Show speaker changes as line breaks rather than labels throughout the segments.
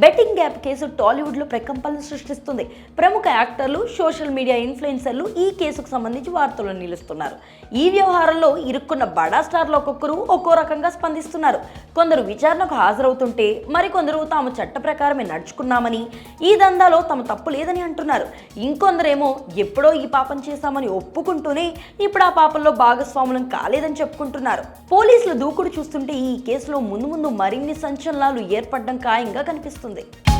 Betting gap case టాలీవుడ్లో ప్రకంపనలు సృష్టిస్తుంది. ప్రముఖ యాక్టర్లు సోషల్ మీడియా ఇన్ఫ్లుయెన్సర్లు ఈ కేసుకు సంబంధించి వార్తలు నిలుస్తున్నారు. ఈ వ్యవహారంలో ఇరుక్కున్న బడా స్టార్లు ఒక్కొక్కరు ఒక్కో రకంగా స్పందిస్తున్నారు. కొందరు విచారణకు హాజరవుతుంటే మరికొందరు తాము చట్ట ప్రకారమే నడుచుకున్నామని ఈ దందాలో తమ తప్పు లేదని అంటున్నారు. ఇంకొందరేమో ఎప్పుడో ఈ పాపం చేశామని ఒప్పుకుంటూనే ఇప్పుడు ఆ పాపంలో భాగస్వాములం కాలేదని చెప్పుకుంటున్నారు. పోలీసులు దూకుడు చూస్తుంటే ఈ కేసులో ముందు ముందు మరిన్ని సంచలనాలు ఏర్పడడం ఖాయంగా కనిపిస్తుంది. వస్తుంది.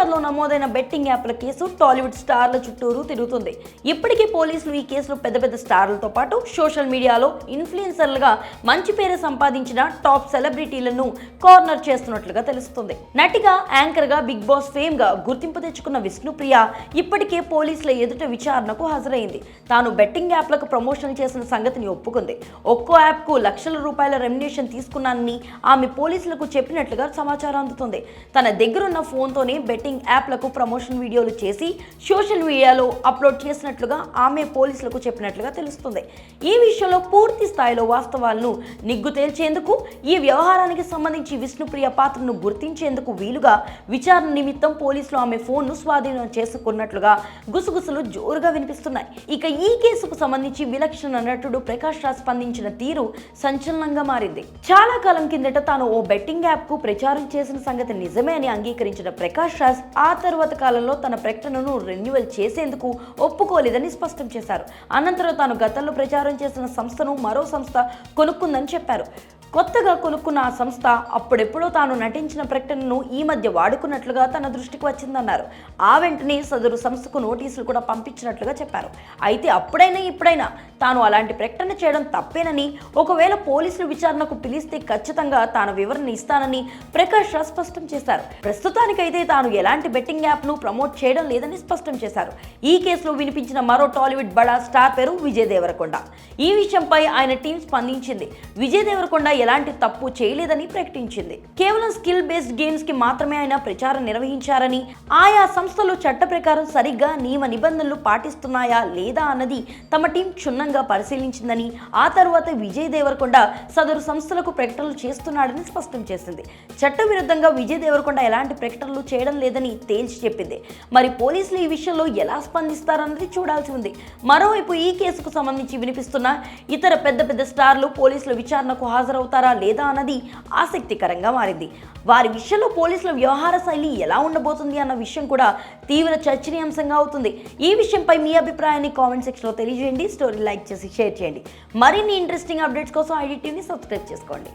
హైదరాబాద్లో నమోదైన బెట్టింగ్ యాప్ల కేసు టాలీవుడ్ స్టార్ల చుట్టూరు తిరుగుతుంది. ఇప్పటికే పోలీసులు ఈ కేసులో పెద్ద పెద్ద స్టార్లతో పాటు సోషల్ మీడియాలో ఇన్ఫ్లుయెన్సర్లుగా మంచి పేరు సంపాదించిన టాప్ సెలబ్రిటీలను కార్నర్ చేస్తున్నట్లుగా తెలుస్తుంది. నటిగా యాంకర్గా బిగ్ బాస్ ఫేమ్గా గుర్తింపు తెచ్చుకున్న విష్ణుప్రియ ఇప్పటికే పోలీసుల ఎదుట విచారణకు హాజరైంది. తాను బెట్టింగ్ యాప్లకు ప్రమోషన్ చేసిన సంగతిని ఒప్పుకుంది. ఒక్కో యాప్కు లక్షల రూపాయల రెమ్యునేషన్ తీసుకున్నానని ఆమె పోలీసులకు చెప్పినట్లుగా సమాచారం అందుతుంది. తన దగ్గరున్న ఫోన్తోనే బెట్టింగ్ యాప్లకు ప్రమోషన్ వీడియోలు చేసి సోషల్ మీడియాలో అప్లోడ్ చేసినట్లుగా ఆమె పోలీసులకు చెప్పినట్లుగా తెలుస్తుంది. ఈ విషయంలో పూర్తి స్థాయిలో వాస్తవాలను నిగ్గు తేల్చేందుకు ఈ వ్యవహారానికి సంబంధించి విష్ణుప్రియ పాత్రను గుర్తించేందుకు వీలుగా విచారణ నిమిత్తం పోలీసులు ఆమె ఫోన్ను స్వాధీనం చేసుకున్నట్లుగా గుసగుసలు జోరుగా వినిపిస్తున్నాయి. ఇక ఈ కేసుకు సంబంధించి విలక్షణ నటుడు ప్రకాష్ రాజ్ స్పందించిన తీరు సంచలనంగా మారింది. చాలా కాలం కిందట తాను ఓ బెట్టింగ్ యాప్కు ప్రచారం చేసిన సంగతి నిజమే అని అంగీకరించిన ప్రకాష్ రాజ్ ఆ తర్వాత కాలంలో తన ప్రకటనను రెన్యువల్ చేసేందుకు ఒప్పుకోలేదని స్పష్టం చేశారు. అనంతరం తాను గతంలో ప్రచారం చేసిన సంస్థను మరో సంస్థ కొనుక్కుందని చెప్పారు. కొత్తగా కొనుక్కున్న ఆ సంస్థ అప్పుడెప్పుడో తాను నటించిన ప్రకటనను ఈ మధ్య వాడుకున్నట్లుగా తన దృష్టికి వచ్చిందన్నారు. ఆ వెంటనే సదరు సంస్థకు నోటీసులు కూడా పంపించినట్లుగా చెప్పారు. అయితే అప్పుడైనా ఇప్పుడైనా తాను అలాంటి ప్రకటన చేయడం తప్పేనని ఒకవేళ పోలీసులు విచారణకు పిలిస్తే ఖచ్చితంగా తాను వివరణ ఇస్తానని ప్రకాష్ రాజ్ స్పష్టం చేశారు. ప్రస్తుతానికైతే తాను ఎలాంటి బెట్టింగ్ యాప్ను ప్రమోట్ చేయడం లేదని స్పష్టం చేశారు. ఈ కేసులో వినిపించిన మరో టాలీవుడ్ బడా స్టార్ పేరు విజయ్ దేవరకొండ. ఈ విషయంపై ఆయన టీం స్పందించింది. విజయ్ దేవరకొండ ఎలాంటి తప్పు చేయలేదని ప్రకటించింది. కేవలం స్కిల్ బేస్డ్ గేమ్స్కి మాత్రమే ఆయన ప్రచారం నిర్వహించారని ఆయా సంస్థలు చట్ట ప్రకారం సరిగ్గా నియమ నిబంధనలు పాటిస్తున్నాయా లేదా అన్నది తమ టీం క్షుణ్ణంగా పరిశీలించిందని ఆ తర్వాత విజయ్ దేవరకొండ సదరు సంస్థలకు ప్రకటనలు చేస్తున్నాడని స్పష్టం చేసింది. చట్ట విరుద్ధంగా విజయ్ దేవరకొండ ఎలాంటి ప్రకటనలు చేయడం లేదని తేల్చి చెప్పింది. మరి పోలీసులు ఈ విషయంలో ఎలా స్పందిస్తారన్నది చూడాల్సి ఉంది. మరోవైపు ఈ కేసుకు సంబంధించి వినిపిస్తున్న ఇతర పెద్ద పెద్ద స్టార్లు పోలీసుల విచారణకు హాజరవుతారు లేదా అన్నది ఆసక్తికరంగా మారింది. వారి విషయంలో పోలీసుల వ్యవహార శైలి ఎలా ఉండబోతుంది అన్న విషయం కూడా తీవ్ర చర్చనీయాంశంగా అవుతుంది. ఈ విషయంపై మీ అభిప్రాయాన్ని కామెంట్ సెక్షన్లో తెలియజేయండి. స్టోరీ లైక్ చేసి షేర్ చేయండి. మరిన్ని ఇంట్రెస్టింగ్ అప్డేట్స్ కోసం ఐడి టీవీని సబ్స్క్రైబ్ చేసుకోండి.